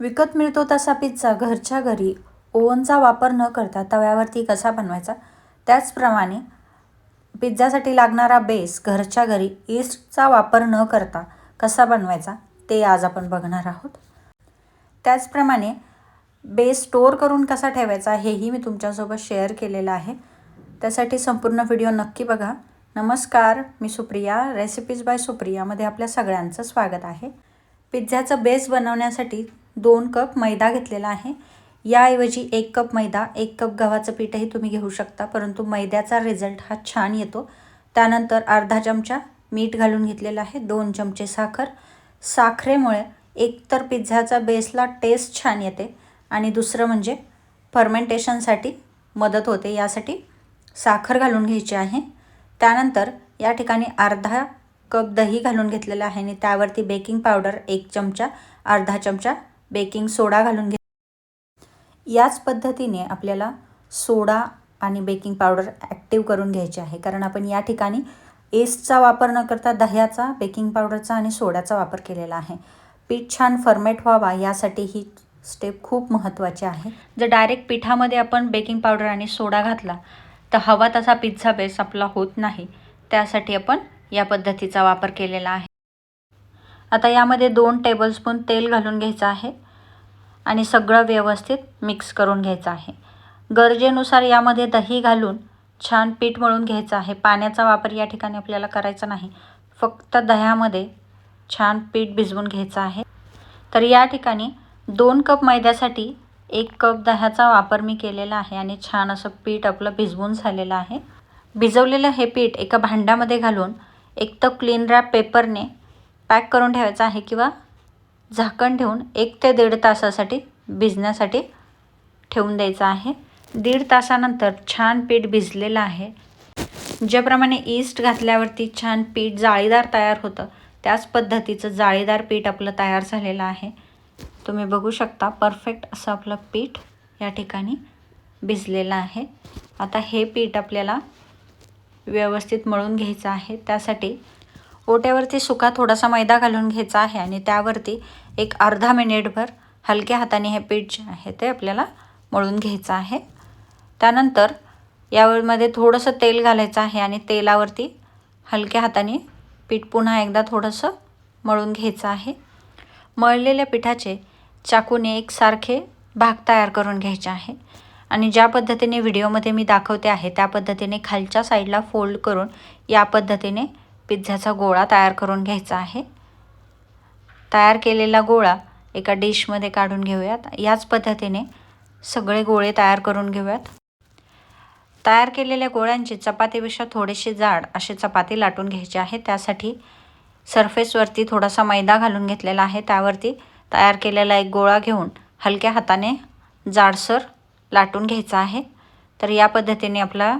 विकत मिळतो तसा पिझ्झा घरच्या घरी ओव्हनचा वापर न करता तव्यावरती कसा बनवायचा? त्याचप्रमाणे पिझ्झासाठी लागणारा बेस घरच्या घरी ईस्टचा वापर न करता कसा बनवायचा ते आज आपण बघणार आहोत. त्याचप्रमाणे बेस स्टोअर करून कसा ठेवायचा हेही मी तुमच्यासोबत शेअर केलेलं आहे. त्यासाठी संपूर्ण व्हिडिओ नक्की बघा. नमस्कार मी सुप्रिया. रेसिपीज बाय सुप्रियामध्ये आपल्या सगळ्यांचं स्वागत आहे. पिझ्झ्याचं बेस बनवण्यासाठी दोन कप मैदा घेतलेला आहे. याऐवजी एक कप मैदा एक कप गव्हाचं पीठही तुम्ही घेऊ शकता परंतु मैद्याचा रिझल्ट हा छान येतो. त्यानंतर अर्धा चमचा मीठ घालून घेतलेलं आहे दोन चमचे साखर. साखरेमुळे एकतर पिझ्झाचा बेसला टेस्ट छान येते आणि दुसरं म्हणजे फर्मेंटेशनसाठी मदत होते. यासाठी साखर घालून घ्यायची आहे. त्यानंतर या ठिकाणी अर्धा कप दही घालून घेतलेलं आहे आणि त्यावरती बेकिंग पावडर एक चमचा अर्धा चमचा बेकिंग सोडा घालून घे. याच पद्धतीने आपल्याला सोडा आणि बेकिंग पावडर ॲक्टिव्ह करून घ्यायचे आहे. कारण आपण या ठिकाणी एस्टचा वापर न करता दह्याचा बेकिंग पावडरचा आणि सोड्याचा वापर केलेला आहे. पीठ छान फर्मेट व्हावा यासाठी ही स्टेप खूप महत्त्वाची आहे. जर डायरेक्ट पिठामध्ये आपण बेकिंग पावडर आणि सोडा घातला तर हवा तसा पिझ्झा बेस आपला होत नाही. त्यासाठी आपण या पद्धतीचा वापर केलेला आहे. आता यामध्ये दोन टेबलस्पून तेल घालून घ्यायचं आहे आणि सगळं व्यवस्थित मिक्स करून घ्यायचं आहे. गरजेनुसार यामध्ये दही घालून छान पीठ मळून घ्यायचं आहे. पाण्याचा वापर या ठिकाणी आपल्याला करायचा नाही. फक्त दह्यामध्ये छान पीठ भिजवून घ्यायचं आहे. तर या ठिकाणी दोन कप मैद्यासाठी एक कप दह्याचा वापर मी केलेला आहे आणि छान असं पीठ आपलं भिजवून झालेलं आहे. भिजवलेलं हे पीठ एका भांड्यामध्ये घालून एक तर क्लीन रॅप पेपरने पॅक करून ठेवायचं आहे किंवा झाकण ठेवून एक ते दीड तासासाठी भिजण्यासाठी ठेवून द्यायचं आहे. दीड तासानंतर छान पीठ भिजलेलं आहे. ज्याप्रमाणे ईस्ट घातल्यावरती छान पीठ जाळीदार तयार होतं त्याच पद्धतीचं जाळीदार पीठ आपलं तयार झालेलं आहे. तुम्ही बघू शकता परफेक्ट असं आपलं पीठ या ठिकाणी भिजलेलं आहे. आता हे पीठ आपल्याला व्यवस्थित मळून घ्यायचं आहे. त्यासाठी ओट्यावरती सुका थोडासा मैदा घालून घ्यायचा आहे आणि त्यावरती एक अर्धा मिनिटभर हलक्या हाताने हे पीठ जे आहे ते आपल्याला मळून घ्यायचं आहे. त्यानंतर यावरमध्ये थोडंसं तेल घालायचं आहे आणि तेलावरती हलक्या हाताने पीठ पुन्हा एकदा थोडंसं मळून घ्यायचं आहे. मळलेल्या पिठाचे चाकूने एकसारखे भाग तयार करून घ्यायचे आहे आणि ज्या पद्धतीने व्हिडिओमध्ये मी दाखवते आहे त्या पद्धतीने खालच्या साईडला फोल्ड करून या पद्धतीने पिझ्झाचा गोळा तयार करून घ्यायचा आहे. तयार केलेला गोळा एका डिशमध्ये काढून घेऊयात. याच पद्धतीने सगळे गोळे तयार करून घेऊयात. तयार केलेल्या गोळ्यांची चपातीपेक्षा थोडीशी जाड अशी चपाती लाटून घ्यायची आहे त्यासाठी सरफेसवरती थोडासा मैदा घालून घेतलेला आहे. त्यावरती तयार केलेला एक गोळा घेऊन हलक्या हाताने जाडसर लाटून घ्यायचा आहे. तर या पद्धतीने आपला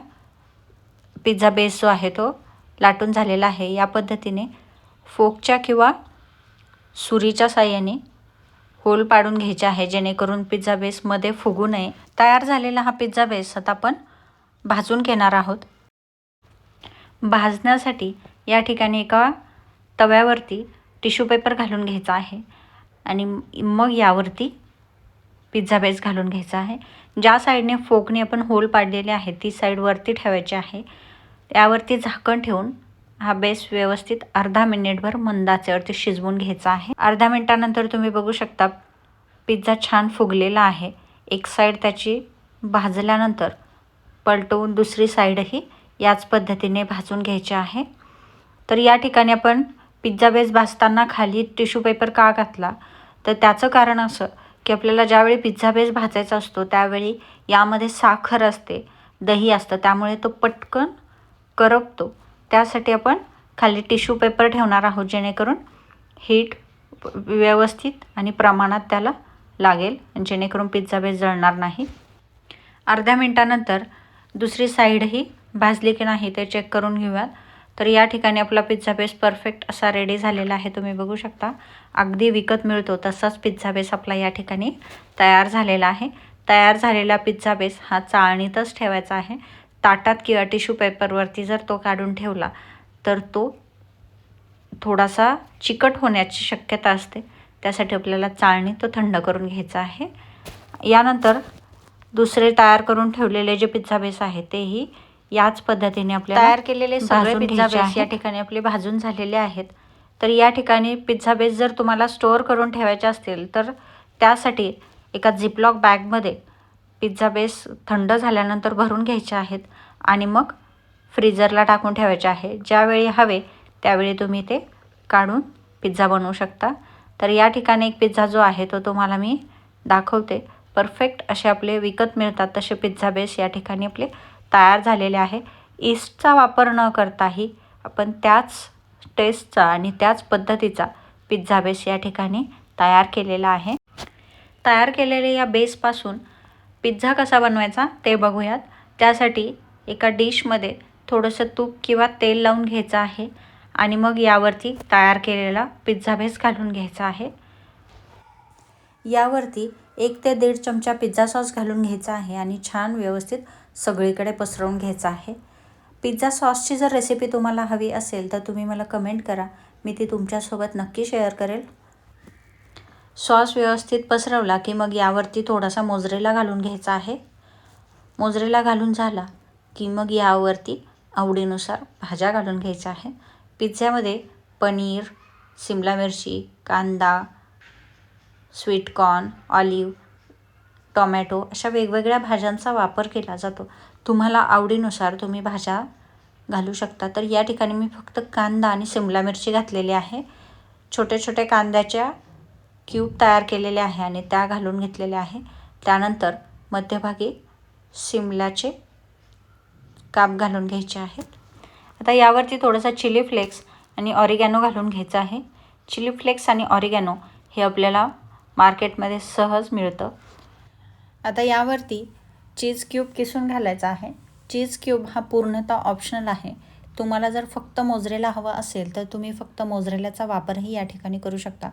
पिझ्झा बेस जो आहे तो लाटून झालेला आहे. या पद्धतीने फोकच्या किंवा सुरीच्या साह्याने होल पाडून घ्यायचे आहे. जेणेकरून पिझ्झा बेसमध्ये फुगू नये. तयार झालेला हा पिझ्झा बेस आता आपण भाजून घेणार आहोत. भाजण्यासाठी या ठिकाणी एका तव्यावरती टिश्यू पेपर घालून घ्यायचा आहे. आणि मग यावरती पिझ्झा बेस घालून घ्यायचा आहे. ज्या साईडने फोकने आपण होल पाडलेले आहे ती साईड वरती ठेवायची आहे. त्यावरती झाकण ठेवून हा बेस व्यवस्थित अर्धा मिनिटभर मंदाचेवरती शिजवून घ्यायचा आहे. अर्धा मिनटानंतर तुम्ही बघू शकता पिझ्झा छान फुगलेला आहे. एक साईड त्याची भाजल्यानंतर पलटवून दुसरी साईडही याच पद्धतीने भाजून घ्यायची आहे. तर या ठिकाणी आपण पिझ्झा बेस भाजताना खाली टिश्यू पेपर का घातला? तर त्याचं कारण असं की आपल्याला ज्यावेळी पिझ्झा बेस भाजायचा असतो त्यावेळी यामध्ये साखर असते दही असतं त्यामुळे तो पटकन करपतो. त्यासाठी आपण खाली टिश्यू पेपर ठेवणार आहोत जेणेकरून हीट व्यवस्थित आणि प्रमाणात त्याला लागेल जेणेकरून पिझ्झा बेस जळणार नाही. अर्ध्या मिनटानंतर दुसरी साईडही भाजली की नाही ते चेक करून घेऊयात. तर या ठिकाणी आपला पिझ्झा बेस परफेक्ट असा रेडी झालेला आहे तुम्ही बघू शकता. अगदी विकत मिळतो तसाच पिझ्झा बेस आपला या ठिकाणी तयार झालेला आहे. तयार झालेला पिझ्झा बेस हा चाळणीतच ठेवायचा आहे. ताटात किंवा टिश्यू पेपरवरती जर तो काढून ठेवला तर तो थोडासा चिकट होण्याची शक्यता असते. त्यासाठी आपल्याला चाळणी तो थंड करून घ्यायचा आहे. यानंतर दुसरे तयार करून ठेवलेले जे पिझ्झा बेस आहे तेही याच पद्धतीने आपल्याला तयार केलेले सगळे पिझ्झा बेस या. ठिकाणी आपले भाजून झालेले आहेत. तर या ठिकाणी पिझ्झा बेस जर तुम्हाला स्टोअर करून ठेवायचे असतील तर त्यासाठी एका झिपलॉक बॅगमध्ये पिझ्झा बेस थंड झाल्यानंतर भरून घ्यायचे आहेत आणि मग फ्रीजरला टाकून ठेवायचे आहे. ज्यावेळी हवे त्यावेळी तुम्ही ते काढून पिझ्झा बनवू शकता. तर या ठिकाणी एक पिझ्झा जो आहे तो तुम्हाला मी दाखवते. परफेक्ट असे आपले विकत मिळतात तसे पिझ्झा बेस या ठिकाणी आपले तयार झालेले आहे. ईस्टचा वापर न करताही आपण त्याच टेस्टचा आणि त्याच पद्धतीचा पिझ्झा बेस या ठिकाणी तयार केलेला आहे. तयार केलेले या बेसपासून पिझ्झा कसा बनवायचा ते बघूयात. त्यासाठी एका डिशमध्ये थोडंसं तूप किंवा तेल लावून घ्यायचं आहे आणि मग यावरती तयार केलेला पिझ्झा बेस घालून घ्यायचा आहे. यावरती एक ते दीड चमचा पिझ्झा सॉस घालून घ्यायचा आहे आणि छान व्यवस्थित सगळीकडे पसरवून घ्यायचा आहे. पिझ्झा सॉसची जर रेसिपी तुम्हाला हवी असेल तर तुम्ही मला कमेंट करा. मी ती तुमच्यासोबत नक्की शेअर करेल. सॉस व्यवस्थित पसरवला की मग यावरती थोडासा मोजरेला घालून घ्यायचा आहे. मोजरेला घालून झाला की मग यावरती आवडीनुसार भाज्या घालून घ्यायच्या आहे. पिझ्झ्यामध्ये पनीर सिमला मिरची कांदा स्वीटकॉर्न ऑलिव्ह टॉमॅटो अशा वेगवेगळ्या भाज्यांचा वापर केला जातो. तुम्हाला आवडीनुसार तुम्ही भाज्या घालू शकता. तर या ठिकाणी मी फक्त कांदा आणि सिमला मिरची घातलेली आहे. छोट्या छोट्या कांद्याच्या क्यूब तयार केलेले आहे आणि त्या घालून घेतलेल्या आहे. त्यानंतर मध्यभागी शिमलाचे काप घालून घ्यायचे आहेत आता यावरती थोडासा चिली फ्लेक्स आणि ऑरिगॅनो घालून घ्यायचा आहे. चिली फ्लेक्स आणि ऑरिगॅनो हे आपल्याला मार्केटमध्ये सहज मिळतं. आता यावरती चीज क्यूब किसून घालायचा आहे. चीज क्यूब हा पूर्णतः ऑप्शनल आहे. तुम्हाला जर फक्त मोजरेला हवा असेल तर तुम्ही फक्त मोजरेल्याचा वापरही या ठिकाणी करू शकता.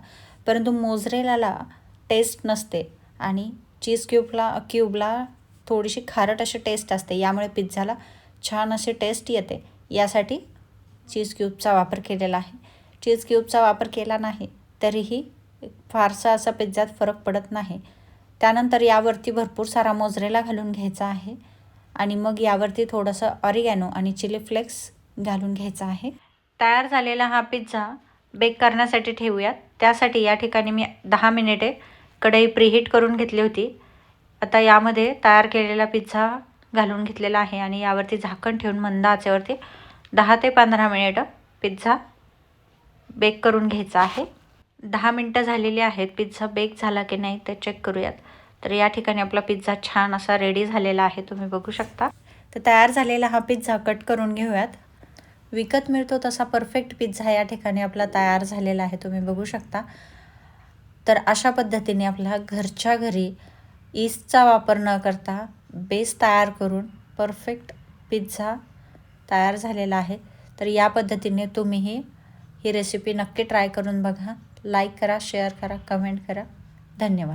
परंतु मोजरेलाला टेस्ट नसते आणि चीज क्यूबला क्यूबला थोडीशी खारट अशी टेस्ट असते. यामुळे पिझ्झाला छान अशी टेस्ट येते. यासाठी चीज क्यूबचा वापर केलेला आहे. चीज क्यूबचा वापर केला नाही तरीही फारसा असा पिझ्झात फरक पडत नाही. त्यानंतर यावरती भरपूर सारा मोजरेला घालून घ्यायचा आहे. आणि मग यावरती थोडंसं ऑरिगॅनो आणि चिली फ्लेक्स घालून घ्यायचा आहे. तयार झालेला हा पिझ्झा बेक करण्यासाठी ठेवूयात. त्यासाठी या ठिकाणी मी दहा मिनिटे कढई प्रीहीट करून घेतली होती. आता यामध्ये तयार केलेला पिझ्झा घालून घेतलेला आहे आणि यावरती झाकण ठेवून मंद आचेवरती दहा ते पंधरा मिनिटं पिझ्झा बेक करून घ्यायचा आहे. दहा मिनटं झालेली आहेत. पिझ्झा बेक झाला की नाही ते चेक करूयात. तर या ठिकाणी आपला पिझ्झा छान असा रेडी झालेला आहे. तुम्ही बघू शकता. तर तयार झालेला हा पिझ्झा कट करून घेऊयात. विकत मिळतो तसा परफेक्ट पिझ्झा या ठिकाणी आपला तयार झालेला आहे. तुम्ही बघू शकता. तर अशा पद्धतीने आपला घरच्या घरी ईस्टचा वापर न करता बेस तयार करून परफेक्ट पिझ्झा तयार झालेला आहे. तर या पद्धतीने तुम्हीही ही रेसिपी नक्की ट्राय करून बघा. लाईक करा शेअर करा कमेंट करा. धन्यवाद.